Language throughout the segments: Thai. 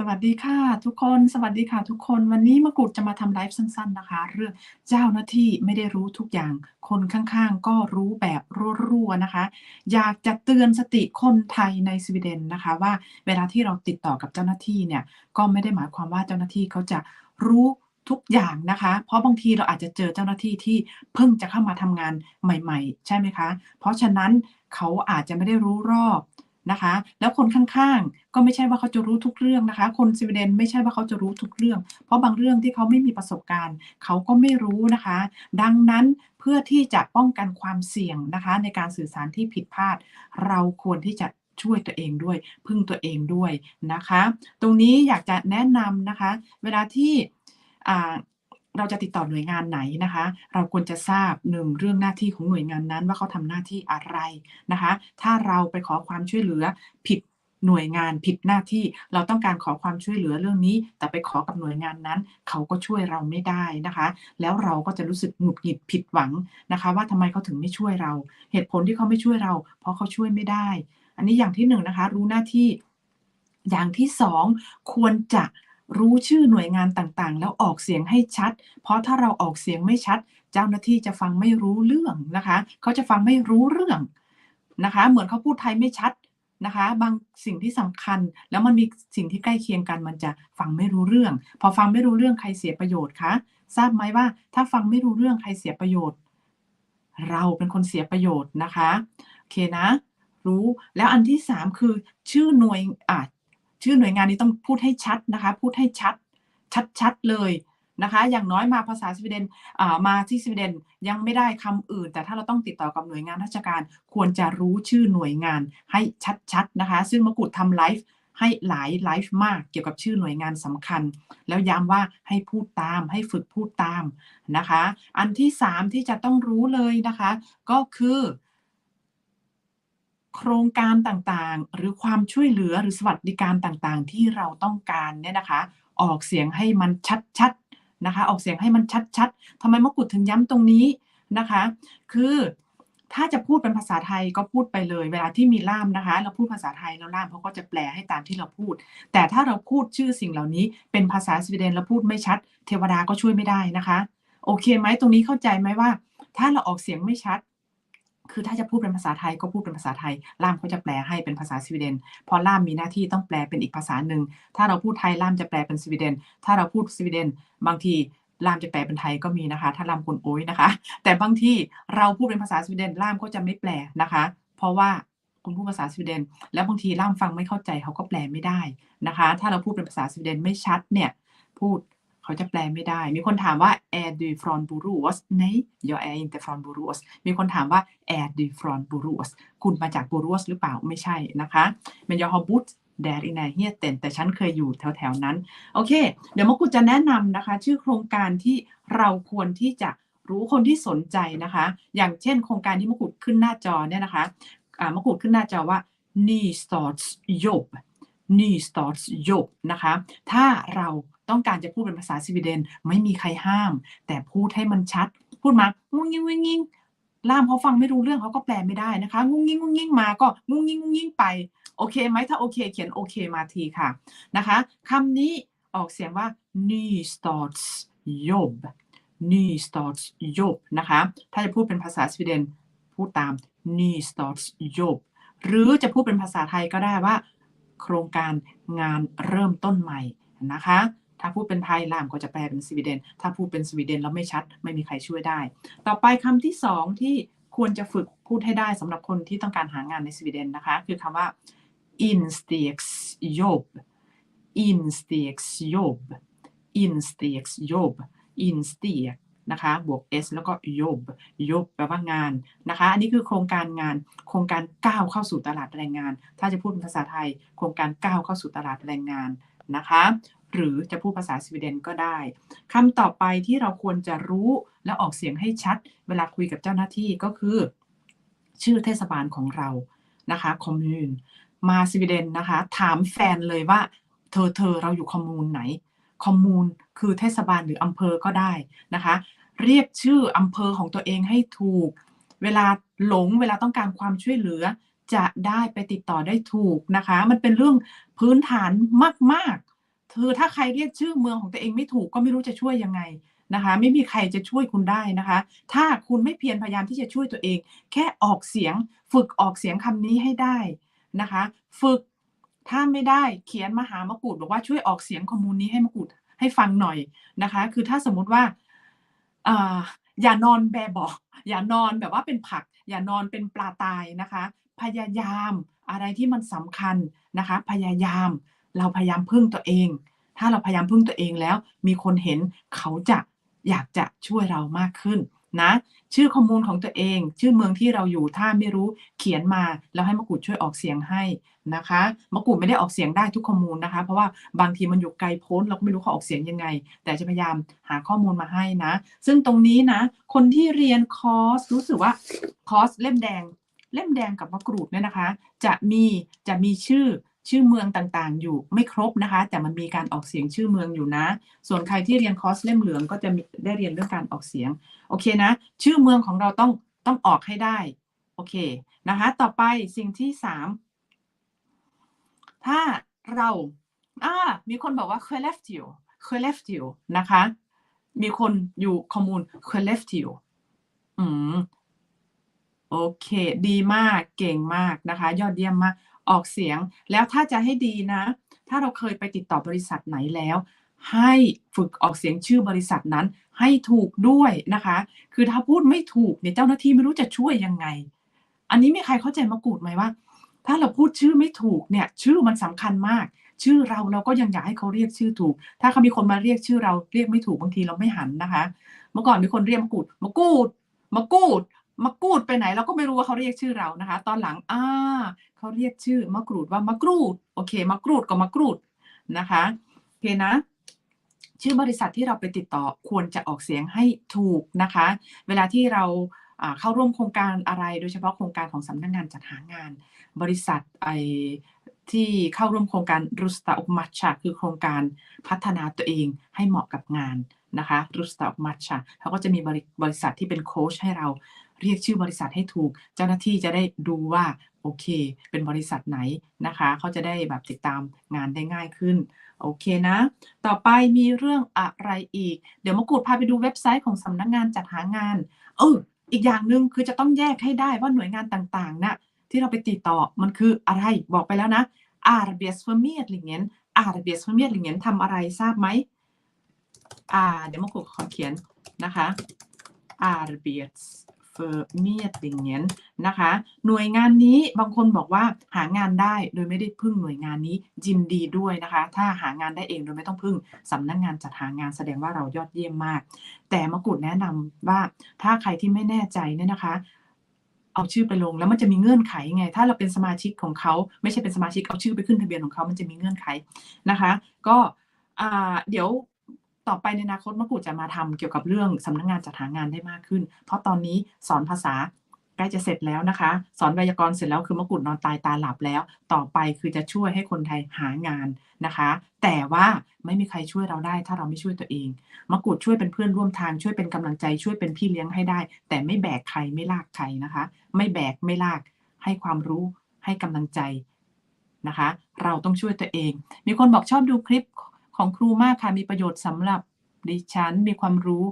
สวัสดีค่ะทุกคนสวัสดีค่ะทุกคนวันนี้มะกรูดจะมาทำไลฟ์สั้น ๆนะคะ เรื่องเจ้าหน้าที่ไม่ได้รู้ทุกอย่าง คนข้างๆ ก็รู้แบบรั่วๆนะคะ อยากจะเตือนสติคนไทยในสวีเดนนะคะ ว่าเวลาที่เราติดต่อกับเจ้าหน้าที่เนี่ยก็ไม่ได้หมายความว่าเจ้าหน้าที่เขาจะรู้ทุกอย่างนะคะ เพราะบางทีเราอาจจะเจอเจ้าหน้าที่ที่เพิ่งจะเข้ามาทำงานใหม่ ๆ ใช่ไหมคะ เพราะฉะนั้นเขาอาจจะไม่ได้รู้รอบ นะคะ แล้วคนข้างๆ ก็ไม่ใช่ว่าเขาจะรู้ทุกเรื่องนะคะ คนสวีเดนไม่ใช่ว่าเขาจะรู้ทุกเรื่อง เพราะบางเรื่องที่เขาไม่มีประสบการณ์ เขาก็ไม่รู้นะคะ ดังนั้นเพื่อที่จะป้องกันความเสี่ยงนะคะ ในการสื่อสารที่ผิดพลาด เราควรที่จะช่วยตัวเองด้วย พึ่งตัวเองด้วยนะคะ ตรงนี้อยากจะแนะนำนะคะ เวลาที่ เราจะติดต่อหน่วยงานไหนนะคะ เราควรจะทราบ1เรื่องหน้าที่ของหน่วยงานนั้นว่าเขาทำหน้าที่อะไรนะคะ ถ้าเราไปขอความช่วยเหลือผิดหน่วยงานผิดหน้าที่เราต้องการขอความช่วยเหลือเรื่องนี้ แต่ไปขอกับหน่วยงานนั้น เขาก็ช่วยเราไม่ได้นะคะ แล้วเราก็จะรู้สึกหงุดหงิดผิดหวังนะคะ ว่าทำไมเขาถึงไม่ช่วยเรา เหตุผลที่เขาไม่ช่วยเรา เพราะเขาช่วยไม่ได้ อันนี้อย่างที่1นะคะ รู้หน้าที่ อย่างที่2ควรจะ รู้ชื่อหน่วยงานต่างๆ แล้วออกเสียงให้ชัด เพราะถ้าเราออกเสียงไม่ชัด เจ้าหน้าที่จะฟังไม่รู้เรื่องนะคะ เขาจะฟังไม่รู้เรื่องนะคะ เหมือนเขาพูดไทยไม่ชัดนะคะ บางสิ่งที่สำคัญแล้วมันมีสิ่งที่ใกล้เคียงกันมันจะฟังไม่รู้เรื่อง พอฟังไม่รู้เรื่องใครเสียประโยชน์คะทราบไหมว่า ถ้าฟังไม่รู้เรื่องใครเสียประโยชน์ เราเป็นคนเสียประโยชน์นะคะโอเคนะ รู้แล้วอันที่ 3 คือชื่อหน่วยอ่า ชื่อหน่วยงานนี้ต้องพูดให้ชัดนะคะ พูดให้ชัด ชัดๆเลยนะคะ อย่างน้อยมาภาษาสวีเดนมาที่สวีเดนยังไม่ได้คำอื่น แต่ถ้าเราต้องติดต่อกับหน่วยงานราชการ ควรจะรู้ชื่อหน่วยงานให้ชัดๆนะคะ ซึ่งมะกรูดทำไลฟ์ให้หลายไลฟ์มากเกี่ยวกับชื่อหน่วยงานสำคัญ แล้วย้ำว่าให้พูดตาม ให้ฝึกพูดตามนะคะ อันที่ 3 ที่จะต้องรู้เลยนะคะ ก็คือ โครงการต่างๆ หรือความช่วยเหลือหรือสวัสดิการต่างๆ ที่เราต้องการเนี่ยนะคะ ออกเสียงให้มันชัดๆนะคะ ออกเสียงให้มันชัดๆทำไมมกรูดถึงย้ำตรงนี้นะคะ คือถ้าจะพูดเป็นภาษาไทยก็พูดไปเลย เวลาที่มีล่ามนะคะ เราพูดภาษาไทยแล้วล่ามเขาก็จะแปลให้ตามที่เราพูด แต่ถ้าเราพูดชื่อสิ่งเหล่านี้ เป็นภาษาสวีเดนแล้วพูดไม่ชัด เทวดาก็ช่วยไม่ได้นะคะ โอเคไหมตรงนี้เข้าใจไหมว่า ถ้าเราออกเสียงไม่ชัด คือถ้าจะพูดเป็นภาษาไทยก็พูดเป็นภาษาไทย ล่ามเขาจะแปลให้เป็นภาษาสวีเดนพราะล่ามมีหน้าที่ต้องแปลเป็นอีกภาษาหนึ่ง ถ้าเราพูดไทยล่ามจะแปลเป็นสวีเดน ถ้าเราพูดสวีเดน บางทีล่ามจะแปลเป็นไทยก็มีนะคะ ถ้าล่ามคนโอ๊ยนะคะ แต่บางทีเราพูดเป็นภาษาสวีเดนล่ามก็จะไม่แปลนะคะ เพราะว่าคุณพูดภาษาสวีเดน แล้วบางทีล่ามฟังไม่เข้าใจเขาก็แปลไม่ได้นะคะ ถ้าเราพูดเป็นภาษาสวีเดนไม่ชัดเนี่ย พูด เขาจะแปลไม่ได้ มีคนถามว่า Är du från Borås? Nej, jag är inte från Borås มีคนถามว่า Är du från Borås? คุณมาจาก Borås หรือเปล่าไม่ใช่นะคะ Men jag har bott där i närheten แต่ฉันเคยอยู่แถวๆนั้น โอเค เดี๋ยวมกรูดจะแนะนำนะคะ ชื่อโครงการที่เราควรที่จะรู้คนที่สนใจนะคะ อย่างเช่นโครงการที่มกรูดขึ้นหน้าจอเนี่ยนะคะมกรูดขึ้นหน้าจอว่า Nystartsjobb Nystartsjobb นะคะ ถ้าเรา ต้องการจะพูดเป็นภาษาสวีเดนไม่มีใครห้าม แต่พูดให้มันชัด พูดมางุ้งงิ้งงุ้งงิ้งล่ามเขาฟังไม่รู้เรื่องเขาก็แปลไม่ได้นะคะงุ้งงิ้งงุ้งงิ้งมาก็งุ้งงิ้งงุ้งงิ้งไปโอเคไหมถ้าโอเค เขียนโอเคมาทีค่ะนะคะคำนี้ออกเสียงว่า Nystartsjobb Nystartsjobb นะคะถ้าจะพูดเป็นภาษาสวีเดนพูดตาม Nystartsjobb หรือจะพูดเป็นภาษาไทยก็ได้ว่า โครงการงานเริ่มต้นใหม่นะคะ ถ้าพูดเป็นไทยล่ามก็จะแปลเป็นสวีเดน ถ้าพูดเป็นสวีเดนแล้วไม่ชัด ไม่มีใครช่วยได้ ต่อไปคำที่ 2 ที่ควรจะฝึกพูดให้ได้สำหรับคนที่ต้องการหางานในสวีเดนนะคะ คือคำว่า instegsjobb instegsjobb instegsjobb insteg นะคะบวก s แล้วก็ job job แปลว่างานนะคะ อันนี้คือโครงการงาน โครงการก้าวเข้าสู่ตลาดแรงงาน ถ้าจะพูดเป็นภาษาไทย โครงการก้าวเข้าสู่ตลาดแรงงานนะคะ หรือจะพูดภาษาสวีเดนก็ได้คำต่อไปที่เราควรจะรู้และออกเสียงให้ชัด เวลาคุยกับเจ้าหน้าที่ก็คือ ชื่อเทศบาลของเรานะคะ commune มาสวีเดนนะคะ ถามแฟนเลยว่า เธอเธอเราอยู่คอมมูนไหนคอมมูนคือเทศบาลหรืออำเภอก็ได้นะคะ เรียกชื่ออำเภอของตัวเองให้ถูก เวลาหลงเวลาต้องการความช่วยเหลือ จะได้ไปติดต่อได้ถูกนะคะ มันเป็นเรื่องพื้นฐานมาก คือถ้าใครเรียกชื่อเมืองของตัวเองไม่ถูกก็ไม่รู้จะช่วยยังไงนะคะ ไม่มีใครจะช่วยคุณได้นะคะ ถ้าคุณไม่เพียรพยายามที่จะช่วยตัวเอง แค่ออกเสียง ฝึกออกเสียงคำนี้ให้ได้นะคะ ฝึกถ้าไม่ได้เขียนมาหามะกูดบอกว่าช่วยออกเสียงคอมมูนนี้ให้มะกูดให้ฟังหน่อยนะคะ คือถ้าสมมุติว่าอ่าอย่านอนแบเบาะอย่านอนแบบว่าเป็นผัก อย่านอนเป็นปลาตายนะคะ พยายามอะไรที่มันสำคัญนะคะ พยายาม เราพยายามพึ่งตัวเอง ถ้าเราพยายามพึ่งตัวเองแล้ว มีคนเห็นเขาจะอยากจะช่วยเรามากขึ้นนะชื่อคอมมูนของตัวเอง ชื่อเมืองที่เราอยู่ถ้าไม่รู้เขียนมาแล้วให้มะกรูดช่วยออกเสียงให้นะคะมะกรูดไม่ได้ออกเสียงได้ทุกคอมมูนนะคะ เพราะว่าบางทีมันอยู่ไกลโพ้นเราก็ไม่รู้เขาออกเสียงยังไง แต่จะพยายามหาข้อมูลมาให้นะ ซึ่งตรงนี้นะ คนที่เรียนคอร์สรู้สึกว่าคอร์สเล่มแดง เล่มแดงกับมะกรูดเนี่ยนะคะ จะมีจะมีชื่อ ชื่อเมืองต่างๆ อยู่ไม่ครบนะคะ แต่มันมีการออกเสียงชื่อเมืองอยู่นะ ส่วนใครที่เรียนคอร์สเล่มเหลืองก็จะได้เรียนเรื่องการออกเสียงโอเคนะ ชื่อเมืองของเราต้องต้องออกให้ได้โอเคนะคะ ต่อไปสิ่งที่สามถ้าเราอ่ามีคนบอกว่า c o l l e c t i v c o l l e c t i v นะคะ มีคนอยู่คอมมูน c o l l e c t i v อืมโอเค ดีมากเก่งมากนะคะ ยอดเยี่ยมมาก ออกเสียง แล้วถ้าจะให้ดีนะ ถ้าเราเคยไปติดต่อบริษัทไหนแล้ว ให้ฝึกออกเสียงชื่อบริษัทนั้น ให้ถูกด้วยนะคะ คือถ้าพูดไม่ถูกเนี่ยเจ้าหน้าที่ไม่รู้จะช่วยยังไง อันนี้มีใครเข้าใจมะกูดไหมว่า ถ้าเราพูดชื่อไม่ถูกเนี่ย ชื่อมันสำคัญมาก ชื่อเราเราก็ยังอยากให้เขาเรียกชื่อถูก ถ้าเขามีคนมาเรียกชื่อเราเรียกไม่ถูกบางทีเราไม่หันนะคะ เมื่อก่อนมีคนเรียกมะกูดมะกูดมะกูด มะกรูดไปไหน เราก็ไม่รู้ว่าเขาเรียกชื่อเรานะคะ ตอนหลังอ่าเขาเรียกชื่อมะกรูดว่ามะกรูดโอเคมะกรูดก็มะกรูดนะคะโอเคนะ ชื่อบริษัทที่เราไปติดต่อควรจะออกเสียงให้ถูกนะคะ เวลาที่เราเข้าร่วมโครงการอะไร โดยเฉพาะโครงการของสำนักงงานจัดหางาน บริษัทไอที่เข้าร่วมโครงการรุสตาอุมัชชาคือโครงการพัฒนาตัวเองให้เหมาะกับงานนะคะรุสตาอุมัชชาเขาก็จะมีบริบริษัทที่เป็นโค้ชให้เรา เรียกชื่อบริษัทให้ถูก เจ้าหน้าที่จะได้ดูว่าโอเค เป็นบริษัทไหนนะคะ เขาจะได้แบบติดตามงานได้ง่ายขึ้น โอเคนะ ต่อไปมีเรื่องอะไรอีก เดี๋ยวมากรูดพาไปดูเว็บไซต์ของสำนักงงานจัดหางาน เอออีกอย่างหนึ่งคือจะต้องแยกให้ได้ว่าหน่วยงานต่างๆนะ่ะที่เราไปติดต่อมันคืออะไรบอกไปแล้วนะ Arbetsförmedlingen Arbetsförmedlingen ทำอะไรทราบไหมอ่า เดี๋ยวมากรูดขอเขียนนะคะ Arbets Förmedlingen นะคะ หน่วยงานนี้บางคนบอกว่าหางานได้โดยไม่ได้พึ่งหน่วยงานนี้ยินดีด้วยนะคะ ถ้าหางานได้เองโดยไม่ต้องพึ่งสำนักงงานจัดหางานแสดงว่าเรายอดเยี่ยมมาก แต่มกุฎแนะนำว่าถ้าใครที่ไม่แน่ใจเนี่ยนะคะเอาชื่อไปลงแล้วมันจะมีเงื่อนไขไง ถ้าเราเป็นสมาชิกของเขาไม่ใช่เป็นสมาชิกเอาชื่อไปขึ้นทะเบียนของเขามันจะมีเงื่อนไขนะคะ ก็เดี๋ยว ต่อไปในอนาคตมะกรูดจะมาทำเกี่ยวกับเรื่องสำนักงงานจัดหางานได้มากขึ้น เพราะตอนนี้สอนภาษาใกล้จะเสร็จแล้วนะคะ สอนไวยากรณ์เสร็จแล้วคือมะกรูดนอนตายตาหลับแล้ว ต่อไปคือจะช่วยให้คนไทยหางานนะคะ แต่ว่าไม่มีใครช่วยเราได้ ถ้าเราไม่ช่วยตัวเองมะกรูดช่วยเป็นเพื่อนร่วมทางช่วยเป็นกำลังใจช่วยเป็นพี่เลี้ยงให้ได้ แต่ไม่แบกใครไม่ลากใครนะคะ ไม่แบกไม่ลาก ให้ความรู้ให้กำลังใจนะคะ เราต้องช่วยตัวเอง มีคนบอกชอบดูคลิป ของครูมากค่ะ มีประโยชน์สำหรับดิฉันมีความรู้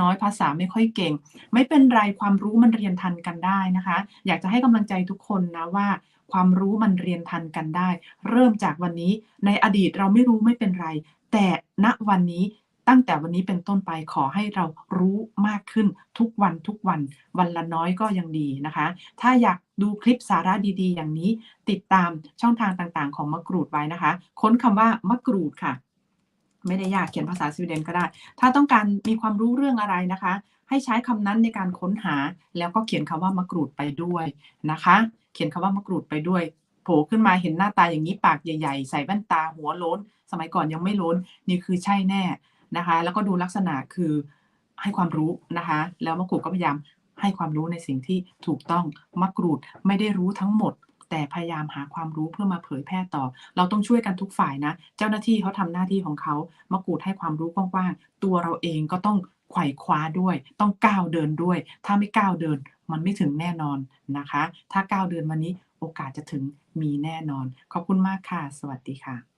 น้อยภาษาไม่ค่อยเก่ง ไม่เป็นไรความรู้มันเรียนทันกันได้นะคะ อยากจะให้กำลังใจทุกคนนะว่า ความรู้มันเรียนทันกันได้ เริ่มจากวันนี้ในอดีตเราไม่รู้ไม่เป็นไร แต่ณวันนี้ตั้งแต่วันนี้เป็นต้นไปขอให้เรารู้มากขึ้นทุกวันทุกวัน วันละน้อยก็ยังดีนะคะ ถ้าอยากดูคลิปสาระดี ๆ อย่างนี้ ติดตามช่องทางต่างๆ ของมะกรูดไว้นะคะ ค้นคำว่ามะกรูดค่ะ ไม่ได้ยากเขียนภาษาสวีเดนก็ได้ ถ้าต้องการมีความรู้เรื่องอะไรนะคะ ให้ใช้คำนั้นในการค้นหา แล้วก็เขียนคำว่ามะกรูดไปด้วยนะคะ เขียนคำว่ามะกรูดไปด้วยโผล่ขึ้นมาเห็นหน้าตาอย่างนี้ปากใหญ่ๆ ใส่แว่นตาหัวโล้น สมัยก่อนยังไม่โล้นนี่คือใช่แน่นะคะ แล้วก็ดูลักษณะคือให้ความรู้นะคะ แล้วมะกรูดก็พยายามให้ความรู้ในสิ่งที่ถูกต้องมะกรูดไม่ได้รู้ทั้งหมด แต่พยายามหาความรู้เพื่อมาเผยแพร่ต่อ เราต้องช่วยกันทุกฝ่ายนะ เจ้าหน้าที่เขาทำหน้าที่ของเขามากูดให้ความรู้กว้างๆ ตัวเราเองก็ต้องไขว่คว้าด้วย ต้องก้าวเดินด้วย ถ้าไม่ก้าวเดินมันไม่ถึงแน่นอนนะคะ ถ้าก้าวเดินวันนี้โอกาสจะถึงมีแน่นอน ขอบคุณมากค่ะ สวัสดีค่ะ